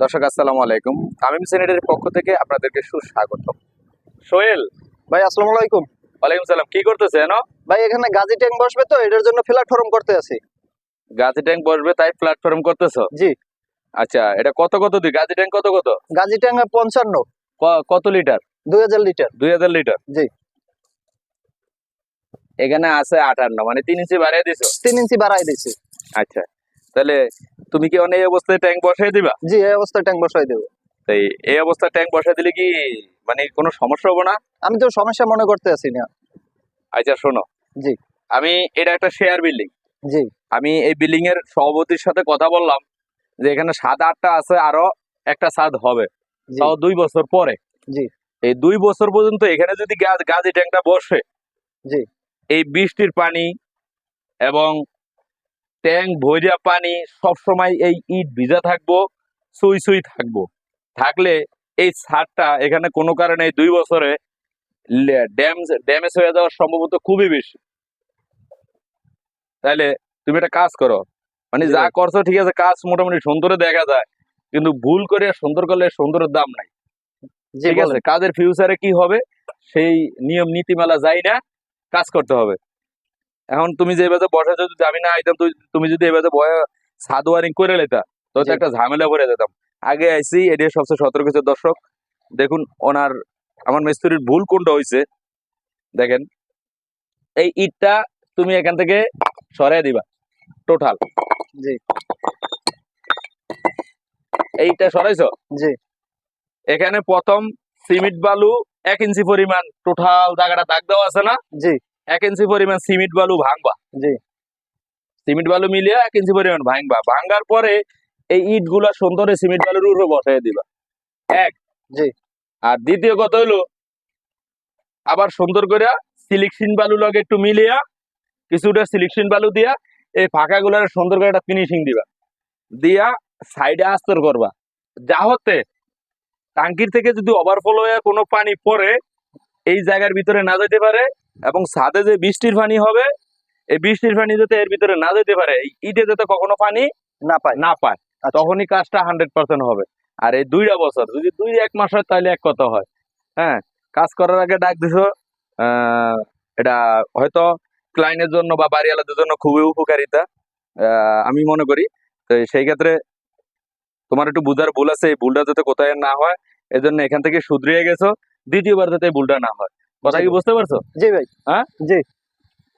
দর্শক আসসালামু আলাইকুম। তামিম সিনেটের পক্ষ থেকে আপনাদেরকে সুস্বাগত। সোহেল। ভাই আসসালামু আলাইকুম। ওয়ালাইকুম সালাম। কি করতেছে এনো? ভাই এখানে গাজি ট্যাঙ্ক বসবে তো এটার জন্য প্ল্যাটফর্ম করতে আছি। গাজি ট্যাঙ্ক বসবে তাই প্ল্যাটফর্ম করতেছো? জি। আচ্ছা এটা কত কত দিই গাজী ট্যাঙ্ক কত কত? গাজী ট্যাঙ্ক পঞ্চান্ন। কত লিটার? দুই হাজার লিটার। দুই হাজার লিটার? জি। এখানে আছে আটান্ন মানে তিন ইঞ্চি বাড়িয়ে দিছো? তিন ইঞ্চি বাড়াই দিছি। আচ্ছা। তাহলে তুমি কি অনেক অবস্থায় ট্যাঙ্ক বসাই দিবা? জি এই অবস্থায় ট্যাঙ্ক বসাই দেবো। তাই এই অবস্থায় ট্যাঙ্ক বসাই দিলে কি মানে কোনো সমস্যা হবে না? আমি তো সমস্যা মনে করতে আছি না। আচ্ছা শোনো। জি। আমি এটা একটা শেয়ার বিল্ডিং জি। আমি এই বিল্ডিং এর সভাপতির সাথে কথা বললাম যে এখানে সাত আটটা আছে আরও একটা ছাদ হবে। তাও দুই বছর পরে। জি। এই দুই বছর পর্যন্ত এখানে যদি গা- গাজি ট্যাঙ্কটা বসে জি। এই বৃষ্টির পানি এবং ট্যাঙ্ক ভরিয়া পানি সবসময় এই ইট ভিজা থাকব সুই সুই থাকব। থাকলে এই ছাদটা এখানে কোনো কারণে দুই বছরে ড্যাম ড্যামেজ হয়ে যাওয়ার সম্ভবত খুবই বেশি। তাহলে তুমি একটা কাজ করো। মানে যা করছ ঠিক আছে কাজ মোটামুটি সুন্দরে দেখা যায় কিন্তু ভুল করে সুন্দর করলে সুন্দরের দাম নাই। ঠিক আছে কাজের ফিউচারে কি হবে সেই নিয়ম নীতিমালা যাই না কাজ করতে হবে। এখন তুমি যে এবারে বসে যদি আমি না আইতাম তুমি যদি এবারে বয়ে ছাদ ওয়ারিং করে লেতা তো তো একটা ঝামেলা পড়ে যেতাম। আগে আইসি এটি সবচেয়ে সতর্ক হচ্ছে দর্শক দেখুন ওনার আমার মিস্ত্রির ভুল কোনটা হয়েছে দেখেন এই ইটটা তুমি এখান থেকে সরাই দিবা টোটাল জি। এইটা সরাইছো? জি। এখানে প্রথম সিমেন্ট বালু এক ইঞ্চি পরিমাণ টোটাল জায়গাটা দাগ দেওয়া আছে না? জি। এক ইঞ্চি পরিমাণ সিমেন্ট বালু ভাঙবা। জি। সিমেন্ট বালু মিলিয়ে এক ইঞ্চি পরিমাণ ভাঙবা। ভাঙার পরে এই ইটগুলা সুন্দর সিমেন্ট বালুর উপরে বসাই দিবা। এক। জি। আর দ্বিতীয় কথা হলো আবার সুন্দর করে সিলিকশন বালু লগে একটু মিলিয়া কিছুটা সিলিকশন বালু দিয়া এই ফাঁকা গুলার সুন্দর করে একটা ফিনিশিং দিবা। দিয়া সাইডে আস্তর করবা। যা হতে টাঙ্কির থেকে যদি ওভারফ্লো হয়ে কোনো পানি পড়ে এই জায়গার ভিতরে না যেতে পারে এবং ছাদে যে বৃষ্টির পানি হবে এই বৃষ্টির পানি যাতে এর ভিতরে না যেতে পারে ইটে যাতে কখনো পানি না পাই না পায় আচ্ছা। তখনই কাজটা হান্ড্রেড পার্সেন্ট হবে। আর এই দুইটা বছর যদি দুই এক মাস হয় তাহলে এক কথা হয়। হ্যাঁ কাজ করার আগে ডাক দিছো আহ, এটা হয়তো ক্লায়েন্টের জন্য বা বাড়িওয়ালাদের জন্য খুবই উপকারিতা আহ, আমি মনে করি। তো সেই ক্ষেত্রে তোমার একটু বুঝার ভুল আছে এই ভুলটা যাতে কোথায় না হয় এজন্য এখান থেকে শুধরিয়ে গেছো দ্বিতীয়বার যাতে এই ভুলটা না হয়। কথা কি বুঝতে পারছ? জি ভাই। হ্যাঁ? জি।